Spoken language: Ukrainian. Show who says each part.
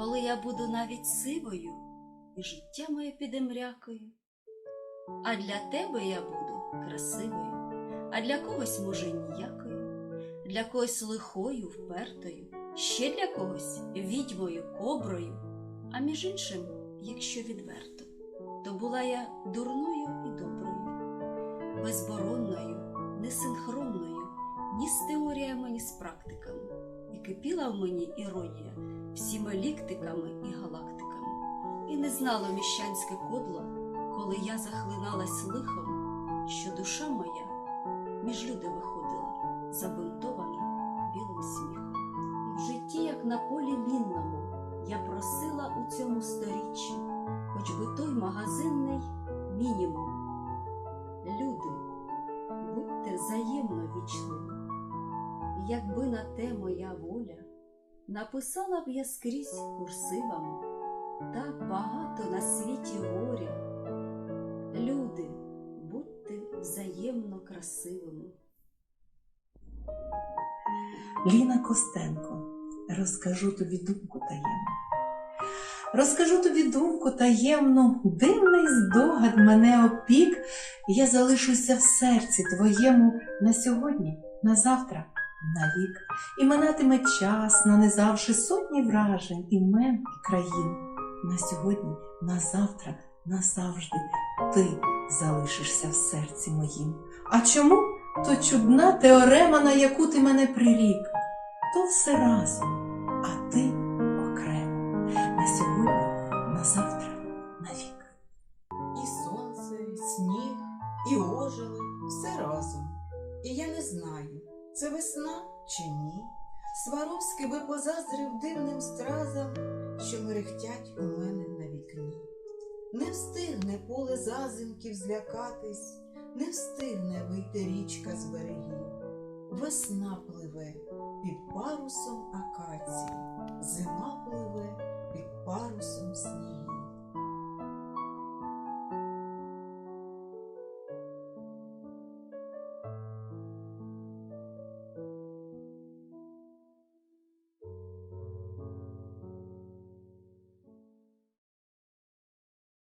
Speaker 1: коли я буду навіть сивою, і життя моє піде мрякою. А для тебе я буду красивою, а для когось, може, ніякою, для когось лихою, впертою, ще для когось відьмою, коброю, а між іншим, якщо відверто, то була я дурною і доброю, безборонною, несинхронною, ні з теоріями, ні з практиками, і кипіла в мені іронія всіма ліктиками і галактиками, і не знало міщанське кодло, коли я захлиналась лихом, що душа моя між люди виходила, забинтована білим сміхом. І в житті, як на полі мінному, я просила у цьому сторіччі, хоч би той магазинний мінімум. Люди, будьте взаємно вічливі, якби на те моя воля, написала б я скрізь курсивами так багато на світі горя. Люди, будьте взаємно красивими.
Speaker 2: Ліна Костенко, розкажу тобі думку таємну. Розкажу тобі думку таємну, дивний здогад мене опік, я залишуся в серці твоєму на сьогодні, на завтра, навік. І минатиме час, нанизавши сотні вражень, імен і країн. На сьогодні, на завтра, назавжди ти залишишся в серці моїм. А чому? То чудна теорема, на яку ти мене прирік. То все разом, а ти окремо. На сьогодні, на завтра, навік.
Speaker 3: І сонце, і сніг, і ожили, все разом. І я не знаю, це весна чи ні. Сваровський би позаздрив дивним стразам, що мерехтять у мене на вікні. Не встигне поле зазимків злякатись, не встигне вийти річка з берегів. Весна пливе під парусом акації,